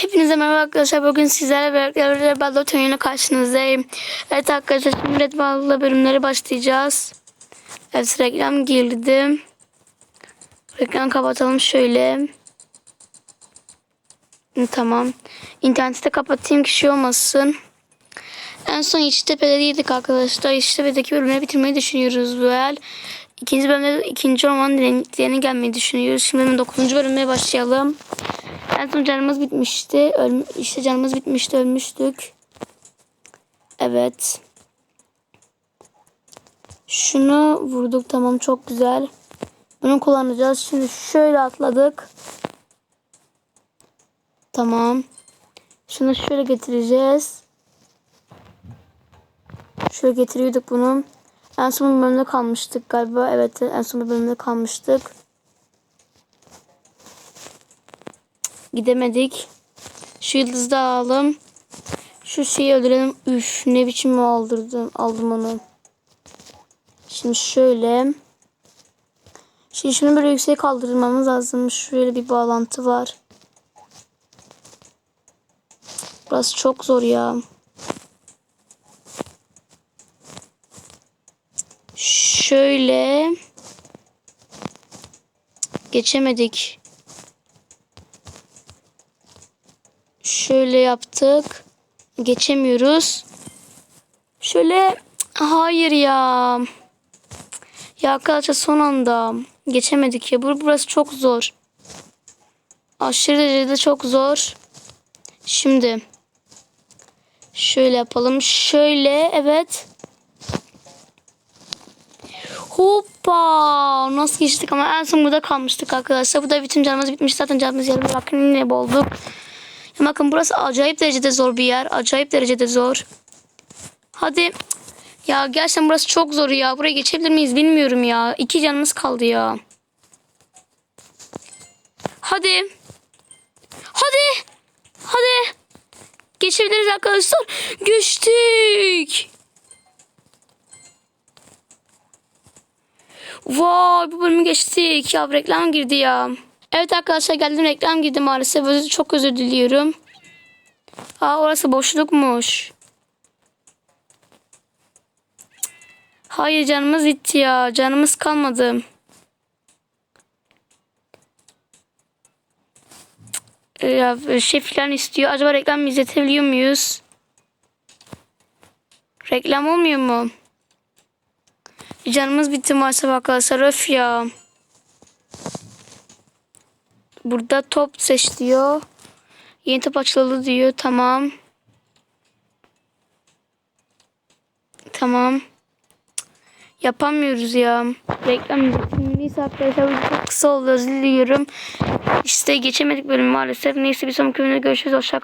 Hepinize merhaba arkadaşlar. Bugün sizlerle birlikte Red Ball oyunu karşınızdayım. Evet arkadaşlar şimdi Red Ball'la bölümlere başlayacağız. Evet reklam girdim. Reklam kapatalım şöyle. Tamam. İnterneti de kapatayım ki şey olmasın. En son İçtepe'deydik arkadaşlar. İçtepe'deki bölümleri bitirmeyi düşünüyoruz bu el. İkinci bölümde ikinci orman derinliklerine gelmeyi düşünüyoruz. Şimdi 9. bölüme başlayalım. En son canımız bitmişti. Öl işte canımız bitmişti. Ölmüştük. Evet. Şunu vurduk. Tamam çok güzel. Bunu kullanacağız. Şimdi şöyle atladık. Tamam. Şunu şöyle getireceğiz. Şöyle getiriyorduk bunu. En son bölümde kalmıştık galiba. Evet en son bölümde kalmıştık. Gidemedik. Şu yıldızı da alalım. Şu şeyi öldürelim. Üf ne biçim aldırdım. Aldım onu. Şimdi şöyle. Şimdi şunu böyle yükseğe kaldırmamız lazım. Şöyle bir bağlantı var. Burası çok zor ya. Şöyle. Geçemedik. Şöyle yaptık. Geçemiyoruz. Şöyle hayır ya. Ya arkadaşlar son anda geçemedik ya. Bur- Burası çok zor. Aşırı derecede çok zor. Şimdi şöyle yapalım. Şöyle evet. Hoppa! Nasıl geçtik ama en son burada kalmıştık arkadaşlar. Bu da bütün canımız bitmiş. Zaten canımız yarım bakın yine bolduk. Bakın burası acayip derecede zor bir yer. Acayip derecede zor. Hadi. Ya gerçekten burası çok zor ya. Buraya geçebilir miyiz bilmiyorum ya. İki canımız kaldı ya. Hadi. Hadi. Hadi. Geçebiliriz arkadaşlar. Geçtik. Vay bu bölümü geçtik. Ya reklam girdi ya. Evet arkadaşlar geldim reklam girdi maalesef. Çok özür diliyorum. Aa orası boşlukmuş. Hayır canımız gitti ya. Canımız kalmadı. Ya şey falan istiyor. Acaba reklam izletebiliyor muyuz? Reklam olmuyor mu? Canımız bitti maalesef arkadaşlar. Öf ya. Burada top seç diyor. Yeni top açıldı diyor. Tamam. Tamam. Yapamıyoruz ya. Reklam Neyse arkadaşlar bu çok kısa oldu. Özür diliyorum. İşte geçemedik bölüm maalesef. Neyse bir sonraki bölümde görüşürüz. Hoşçakalın.